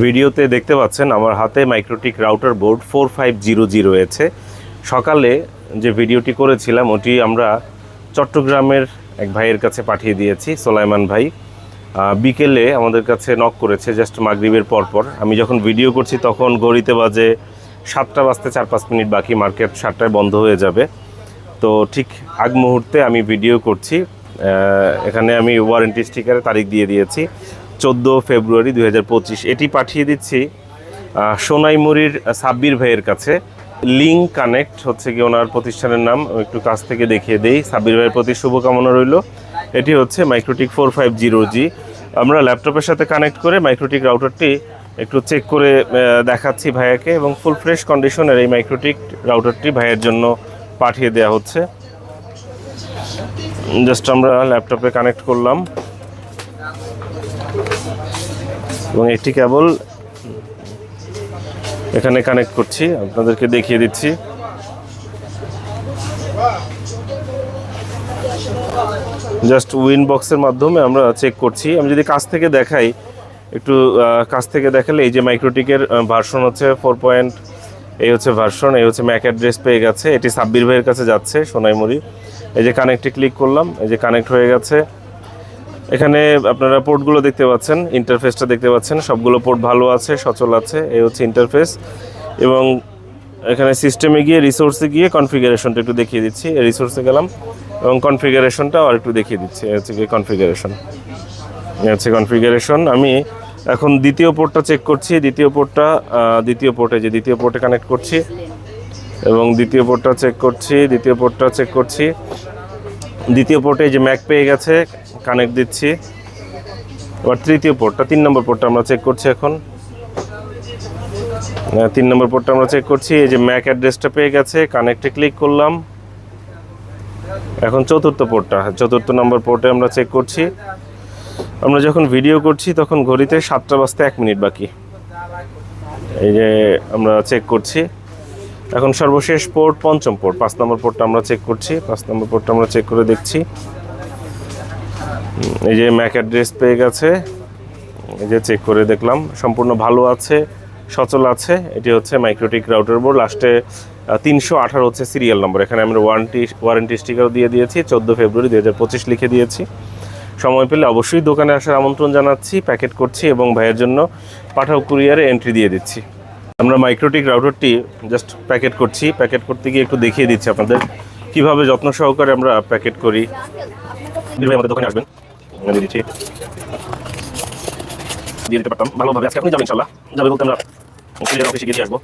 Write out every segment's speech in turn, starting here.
ভিডিওতে দেখতে পাচ্ছেন আমার হাতে MikroTik router board four five zero G রয়েছে সকালে যে ভিডিওটি করেছিলাম, ওটি আমরা চট্টগ্রামের এক ভাইয়ের কাছে পাঠিয়ে দিয়েছি সোলাইমান ভাই। বিকেলে আমাদের কাছে নক করেছে জাস্ট মাগরিবের পরপর। আমি যখন ভিডিও করছি, তখন ঘড়িতে বাজে সাতটা বাজতে চার পাঁচ মিনিট বাকি, মার্কেট সাতটায় বন্ধ হয়ে যাবে। তো ঠিক আগ মুহূর্তে আমি ভিডিও করছি। এখানে আমি ওয়ারেন্টি স্টিকারে তারিখ দিয়ে দিয়েছি। চোদ্দ ফেব্রুয়ারি দু হাজার পঁচিশ। এটি পাঠিয়ে দিচ্ছি সোনাইমুড়ির সাব্বির ভাইয়ের কাছে। লিঙ্ক কানেক্ট হচ্ছে কি ওনার প্রতিষ্ঠানের নাম একটু কাছ থেকে দেখিয়ে দেই। সাব্বির ভাইয়ের প্রতি শুভকামনা রইল। এটি হচ্ছে MikroTik four five zero G আমরা ল্যাপটপের সাথে কানেক্ট করে মাইক্রোটিক রাউটারটি একটু চেক করে দেখাচ্ছি ভাইয়াকে এবং ফুল ফ্রেশ কন্ডিশনের এই মাইক্রোটিক রাউটারটি ভাইয়ের জন্য পাঠিয়ে দেওয়া হচ্ছে। জাস্ট আমরা ল্যাপটপে কানেক্ট করলাম। এবং একটি কেবল এখানে কানেক্ট করছি, আপনাদেরকে দেখিয়ে দিচ্ছি। জাস্ট উইন বক্সের মাধ্যমে আমরা চেক করছি। আমি যদি কাছ থেকে দেখাই, একটু কাছ থেকে দেখালে এই যে মাইক্রোটিকের ভার্সন হচ্ছে ফোর পয়েন্ট এই হচ্ছে ভার্সন এই হচ্ছে ম্যাক অ্যাড্রেস পেয়ে গেছে। এটি সাব্বির ভাইয়ের কাছে যাচ্ছে, সোনাইমুড়ি। এই যে কানেক্টে ক্লিক করলাম, এই যে কানেক্ট হয়ে গেছে। এখানে আপনারা পোর্টগুলো দেখতে পাচ্ছেন ইন্টারফেসটা দেখতে পাচ্ছেন, সবগুলো পোর্ট ভালো আছে, সচল আছে, এই হচ্ছে ইন্টারফেস এবং এখানে সিস্টেমে গিয়ে রিসোর্সে গিয়ে কনফিগারেশনটা একটু দেখিয়ে দিচ্ছি রিসোর্সে গেলাম। এবং কনফিগারেশনটাও আর একটু দেখিয়ে দিচ্ছি হচ্ছে গিয়ে কনফিগারেশন হচ্ছে কনফিগারেশন আমি এখন দ্বিতীয় পোর্টটা চেক করছি, দ্বিতীয় পোর্টটা দ্বিতীয় পোর্টে যে দ্বিতীয় পোর্টে কানেক্ট করছি। এবং দ্বিতীয় পোর্টটা চেক করছি, দ্বিতীয় পোর্টটা চেক করছি। দ্বিতীয় পোর্টে যে ম্যাক পেয়ে গেছে কানেক্ট দিচ্ছি। এবার তৃতীয় পোর্টটা তিন নম্বর পোর্টটা আমরা চেক করছি এখন। তিন নম্বর পোর্টটা আমরা চেক করছি, এই যে ম্যাক অ্যাড্রেসটা পেয়ে গেছে কানেক্টে ক্লিক করলাম। এখন চতুর্থ পোর্টটা চতুর্থ নম্বর পোর্টে আমরা চেক করছি। আমরা যখন ভিডিও করছি, তখন ঘড়িতে সাতটা বাজতে এক মিনিট বাকি। এই যে আমরা চেক করছি। এখন সর্বশেষ পোর্ট, পঞ্চম পোর্ট। পাঁচ নম্বর পোর্টটা আমরা চেক করছি। পাঁচ নম্বর পোর্টটা আমরা চেক করে দেখছি। এই যে ম্যাক অ্যাড্রেস পেয়ে গেছে। এই যে চেক করে দেখলাম। সম্পূর্ণ ভালো আছে, সচল আছে। এটি হচ্ছে মাইক্রোটিক রাউটার বোর্ড লাস্টে তিনশো আঠারো হচ্ছে সিরিয়াল নম্বর এখানে আমরা ওয়ারেন্টি ওয়ারেন্টি স্টিকারও দিয়ে দিয়েছি। চোদ্দ ফেব্রুয়ারি দু হাজার পঁচিশ লিখে দিয়েছি। সময় পেলে অবশ্যই দোকানে আসার আমন্ত্রণ জানাচ্ছি, প্যাকেট করছি এবং ভাইয়ের জন্য পাঠাও কুরিয়ারে এন্ট্রি দিয়ে দিচ্ছি। আমরা মাইক্রোটিক রাউটারটি জাস্ট প্যাকেট করছি। প্যাকেট করতে গিয়ে একটু দেখিয়ে দিচ্ছি আপনাদের। কীভাবে যত্ন সহকারে আমরা প্যাকেট করি। আমাদের দোকানে আসবেন। দিচ্ছি। দিয়ে দিতে পারতাম। ভালোভাবে। আজকে আপনি যাবেন ইনশাল্লাহ যাবে বলতে আমরা অফিসে গিয়ে আসব।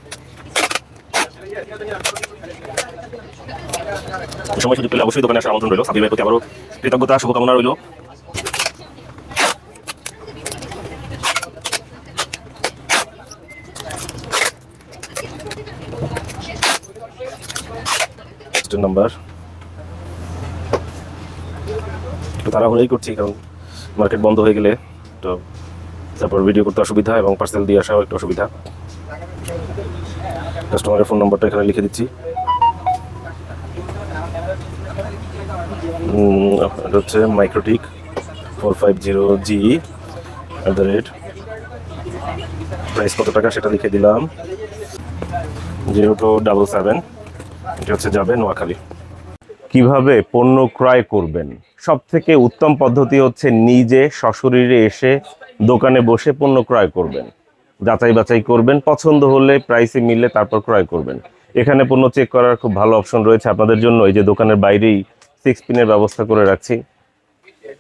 সময় সুযোগ পেলে অবশ্যই দোকানে আসার আমন্ত্রণ রইল। সাবির ভাইয়ের প্রতি আবারও কৃতজ্ঞতা, শুভকামনা রইল। নাম্বার একটু তাড়াহুড়োই করছি, কারণ মার্কেট বন্ধ হয়ে গেলে তো তারপর ভিডিও করতে অসুবিধা এবং পার্সেল দিয়ে আসাও একটু অসুবিধা। কাস্টমারের ফোন নম্বরটা এখানে লিখে দিচ্ছি। হচ্ছে MikroTik four five zero G at the rate price কত টাকা সেটা লিখে দিলাম। জিরো টু ডাবল সেভেন এটা হচ্ছে যাবে নোয়াখালী। কীভাবে পণ্য ক্রয় করবেন? সব থেকে উত্তম পদ্ধতি হচ্ছে নিজে সশরীরে এসে দোকানে বসে পণ্য ক্রয় করবেন। যাচাই বাছাই করবেন, পছন্দ হলে প্রাইসে মিললে তারপর ক্রয় করবেন। এখানে পণ্য চেক করার খুব ভালো অপশন রয়েছে আপনাদের জন্য। এই যে দোকানের বাইরেই সিক্স পিনের ব্যবস্থা করে রাখছি।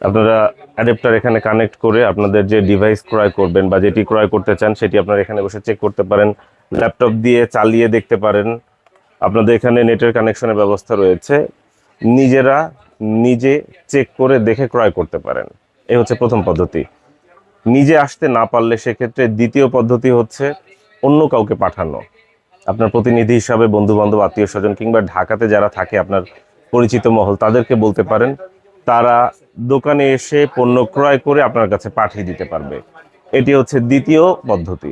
আপনারা অ্যাডাপ্টার এখানে কানেক্ট করে আপনাদের যে ডিভাইস ক্রয় করবেন বা যেটি ক্রয় করতে চান, সেটি আপনারা এখানে বসে চেক করতে পারেন। ল্যাপটপ দিয়ে চালিয়ে দেখতে পারেন। আপনাদের এখানে নেটের কানেকশনের ব্যবস্থা রয়েছে। নিজেরা নিজে চেক করে দেখে ক্রয় করতে পারেন। এই হচ্ছে প্রথম পদ্ধতি। নিজে আসতে না পারলে সেক্ষেত্রে দ্বিতীয় পদ্ধতি হচ্ছে অন্য কাউকে পাঠানো। আপনার প্রতিনিধি হিসাবে বন্ধু বান্ধব আত্মীয় স্বজন কিংবা ঢাকাতে যারা থাকে আপনার পরিচিত মহল, তাদেরকে বলতে পারেন, তারা দোকানে এসে পণ্য ক্রয় করে আপনার কাছে পাঠিয়ে দিতে পারবে। এটি হচ্ছে দ্বিতীয় পদ্ধতি।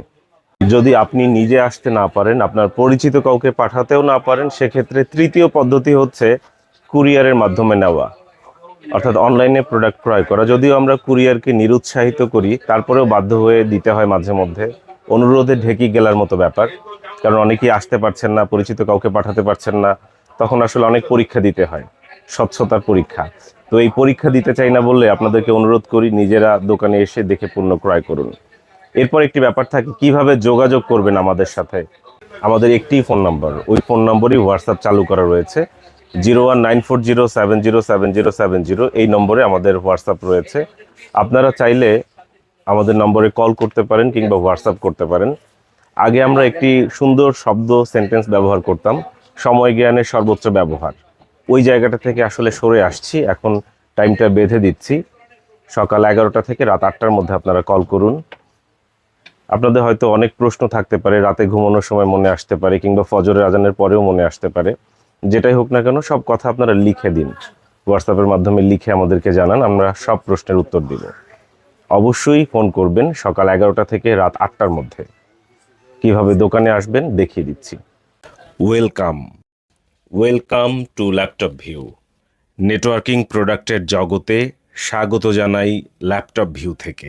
যদি আপনি নিজে আসতে না পারেন, আপনার পরিচিত কাউকে পাঠাতেও না পারেন, সেক্ষেত্রে তৃতীয় পদ্ধতি হচ্ছে কুরিয়ারের মাধ্যমে নেওয়া। অর্থাৎ অনলাইনে প্রোডাক্ট ক্রয় করা। যদিও আমরা কুরিয়ারকে নিরুৎসাহিত করি, তারপরেও বাধ্য হয়ে দিতে হয় মাঝে মধ্যে। অনুরোধে ঢেকি গেলার মতো ব্যাপার। কারণ অনেকেই আসতে পারছেন না, পরিচিত কাউকে পাঠাতে পারছেন না। তখন আসলে অনেক পরীক্ষা দিতে হয়, স্বচ্ছতার পরীক্ষা। তো এই পরীক্ষা দিতে চাই না বললে আপনাদেরকে অনুরোধ করি, নিজেরা দোকানে এসে দেখে পণ্য ক্রয় করুন। এরপর একটি ব্যাপার থাকে, কীভাবে যোগাযোগ করবেন আমাদের সাথে? আমাদের একটি ফোন নাম্বার, ওই ফোন নম্বরই হোয়াটসঅ্যাপ চালু করা রয়েছে। Zero one nine four zero seven zero seven zero seven zero, এই নম্বরে আমাদের হোয়াটসঅ্যাপ রয়েছে। আপনারা চাইলে আমাদের নম্বরে কল করতে পারেন কিংবা হোয়াটসঅ্যাপ করতে পারেন। আগে আমরা একটি সুন্দর শব্দ সেন্টেন্স ব্যবহার করতাম, সময় জ্ঞানের সর্বোচ্চ ব্যবহার। ওই জায়গাটা থেকে আসলে সরে আসছি, এখন টাইমটা বেঁধে দিচ্ছি। সকাল এগারোটা থেকে রাত আটটার মধ্যে আপনারা কল করুন। আপনাদের হয়তো অনেক প্রশ্ন থাকতে পারে, রাতে ঘুমানোর সময় মনে আসতে পারে কিংবা ফজরের আজানের পরেও মনে আসতে পারে। যেটাই হোক না কেন, সব কথা আপনারা লিখে দিন। হোয়াটসঅ্যাপের মাধ্যমে লিখে আমাদেরকে জানান, আমরা সব প্রশ্নের উত্তর দিব। অবশ্যই ফোন করবেন সকাল এগারোটা থেকে রাত আটটার মধ্যে। কীভাবে দোকানে আসবেন দেখিয়ে দিচ্ছি। Welcome welcome to Laptop View networking প্রোডাক্টের জগতে স্বাগত জানাই ল্যাপটপ ভিউ থেকে।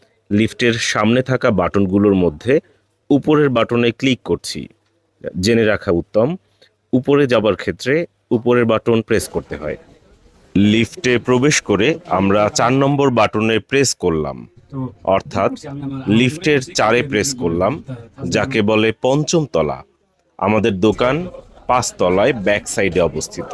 লিফটের সামনে থাকা বাটনগুলোর মধ্যে উপরের বাটনে ক্লিক করছি। জেনে রাখা উত্তম, উপরে যাবার ক্ষেত্রে উপরের বাটন প্রেস করতে হয়। লিফটে প্রবেশ করে আমরা চার নম্বর বাটনে প্রেস করলাম। অর্থাৎ লিফটের চারে প্রেস করলাম, যাকে বলে পঞ্চম তলা। আমাদের দোকান পাঁচতলায় ব্যাক সাইডে অবস্থিত।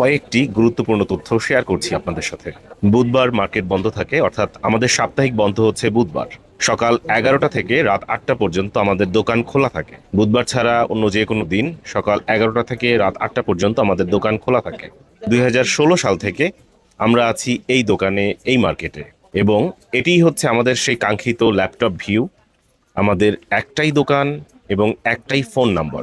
কয়েকটি গুরুত্বপূর্ণ তথ্য শেয়ার করছি আপনাদের সাথে। বুধবার মার্কেট বন্ধ থাকে, অর্থাৎ আমাদের সাপ্তাহিক বন্ধ হচ্ছে বুধবার। সকাল এগারোটা থেকে রাত আটটা পর্যন্ত আমাদের দোকান খোলা থাকে। বুধবার ছাড়া অন্য যে কোনো দিন সকাল এগারোটা থেকে রাত আটটা পর্যন্ত আমাদের দোকান খোলা থাকে। দুই হাজার ষোলো সাল থেকে আমরা আছি এই দোকানে, এই মার্কেটে এবং এটিই হচ্ছে আমাদের সেই কাঙ্ক্ষিত ল্যাপটপ ভিউ আমাদের একটাই দোকান এবং একটাই phone number